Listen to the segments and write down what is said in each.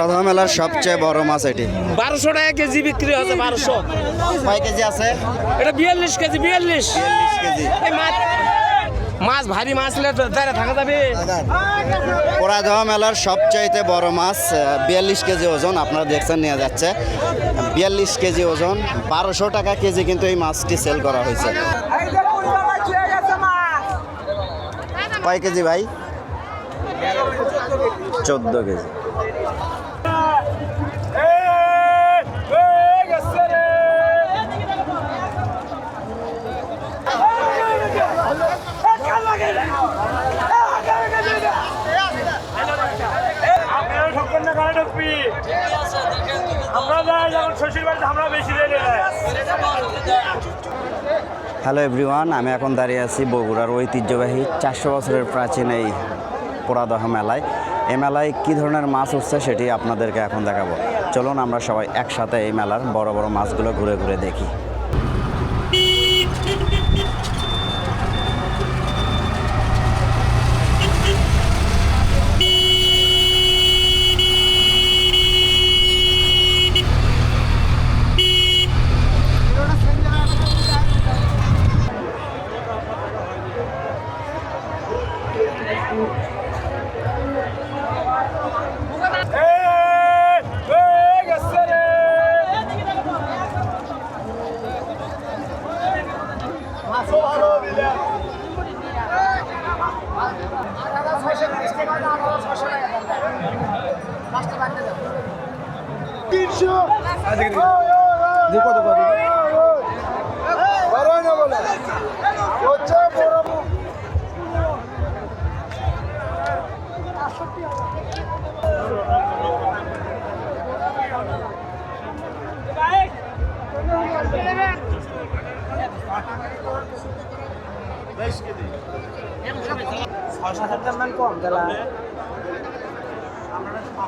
রাধা মেলার সবচেয়ে বড় মাছ এটি। বারোশো টাকা কেজি বিক্রি হচ্ছে বারোশো। কয় কেজি আছে? এটা বিয়াল্লিশ কেজি বিয়াল্লিশ। কেজি। মাছ মাছ ভারী মাছ দাঁড়িয়ে থাকা যাবে। পোড়াদহ মেলার সবচাইতে বড় মাছ বিয়াল্লিশ কেজি ওজন আপনারা দেখছেন নিয়ে যাচ্ছে। বিয়াল্লিশ কেজি ওজন বারোশো টাকা কেজি কিন্তু এই মাছটি সেল করা হয়েছে। কয় কেজি ভাই? চোদ্দ কেজি। আমরা যেমন বাড়িতে আমরা বেশি হ্যালো এভরিওয়ান আমি এখন দাঁড়িয়ে আছি বগুড়ার ঐতিহ্যবাহী চারশো বছরের প্রাচীন এই পোড়াদহ মেলায়। এই মেলায় কী ধরনের মাছ উঠছে সেটি আপনাদেরকে এখন দেখাবো। চলুন আমরা সবাই একসাথে এই মেলার বড় বড় মাছগুলো ঘুরে ঘুরে দেখি। তিনশো। কত পাবে ছয় সাত হাজার মান কম গেলা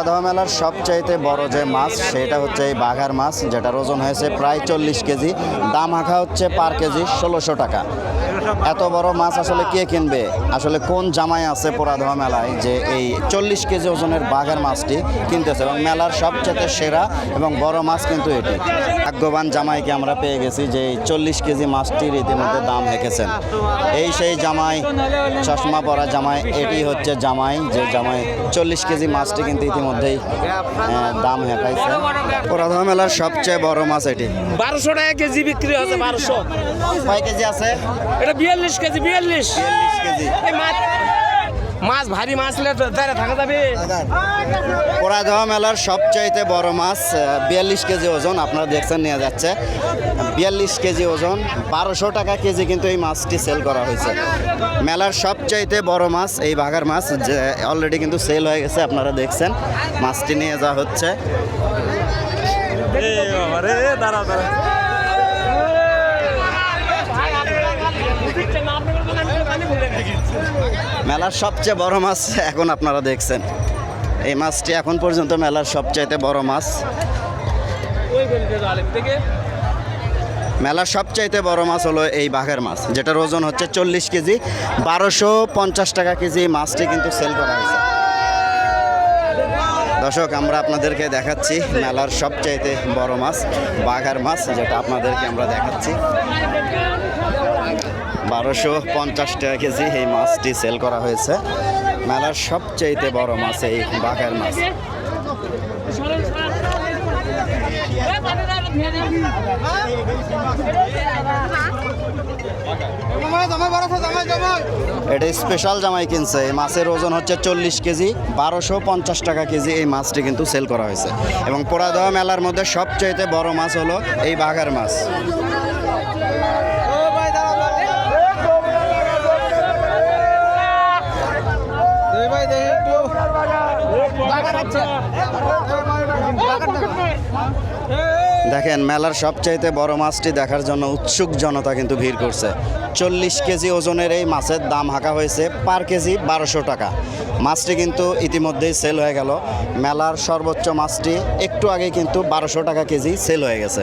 পোড়াদহ মেলার সবচাইতে বড় যে মাছ, সেটা হচ্ছে এই বাঘার মাছ, যেটার ওজন হয়েছে প্রায় চল্লিশ কেজি। দাম আঁকা হচ্ছে পার কেজি ষোলোশো টাকা। এত বড় মাছ আসলে কে কিনবে? আসলে কোন জামাই আছে পোড়াদহ মেলায় যে এই চল্লিশ কেজি ওজনের বাঘের মাছটি কিনতেছে এবং মেলার সবচেয়ে সেরা এবং বড় মাছ কিন্তু এটি। ভাগ্যবান জামাইকে আমরা পেয়ে গেছি যে এই চল্লিশ কেজি মাছটির ইতিমধ্যে দাম হেঁকেছেন। এই সেই জামাই চশমা পরা জামাই এটি হচ্ছে জামাই যে জামাই চল্লিশ কেজি মাছটি কিন্তু ইতিমধ্যেই দাম হেঁকাইছে। পোড়াদহ মেলার সবচেয়ে বড় মাছ এটি। বারোশো টাকা কেজি বিক্রি হচ্ছে বারোশো। কয় কেজি আছে? এটা বিয়াল্লিশ কেজি বিয়াল্লিশ। কেজি। মাছ ভারী মাছ হলে থাকা যাবে। পোড়াদহ মেলার সবচাইতে বড় মাছ বিয়াল্লিশ কেজি ওজন আপনারা দেখছেন নিয়ে যাচ্ছে। বিয়াল্লিশ কেজি ওজন বারোশো টাকা কেজি কিন্তু এই মাছটি সেল করা হয়েছে। মেলার সবচাইতে বড় মাছ এই বাঘার মাছ যে অলরেডি কিন্তু সেল হয়ে গেছে আপনারা দেখছেন। মাছটি নিয়ে যাওয়া হচ্ছে। মেলার সবচেয়ে বড় মাছ এখন আপনারা দেখছেন। এই মাছটি এখন পর্যন্ত মেলার সবচাইতে বড় মাছ। মেলার সবচাইতে বড় মাছ হলো এই বাঘের মাছ, যেটার ওজন হচ্ছে চল্লিশ কেজি। বারোশো পঞ্চাশ টাকা কেজি মাছটি কিন্তু সেল করা হয়েছে। দর্শক, আমরা আপনাদেরকে দেখাচ্ছি মেলার সবচাইতে বড় মাছ, বাঘার মাছ, যেটা আপনাদেরকে আমরা দেখাচ্ছি। বারোশো পঞ্চাশ টাকা কেজি এই মাছটি সেল করা হয়েছে। মেলার সবচাইতে বড় মাছ এই বাঘের মাছ। এটা স্পেশাল জামাই কিনছে। এই মাছের ওজন হচ্ছে চল্লিশ কেজি। বারোশো পঞ্চাশ টাকা কেজি এই মাছটি কিন্তু সেল করা হয়েছে। এবং পোড়াদহ মেলার মধ্যে সবচাইতে বড় মাছ হলো এই বাঘার মাছ। দেখেন, মেলার সবচাইতে বড় মাছটি দেখার জন্য উৎসুক জনতা কিন্তু ভিড় করছে। চল্লিশ কেজি ওজনের এই মাছের দাম হাঁকা হয়েছে পার কেজি বারোশো টাকা। মাছটি কিন্তু ইতিমধ্যেই সেল হয়ে গেল। মেলার সর্বোচ্চ মাছটি একটু আগে কিন্তু বারোশো টাকা কেজি সেল হয়ে গেছে।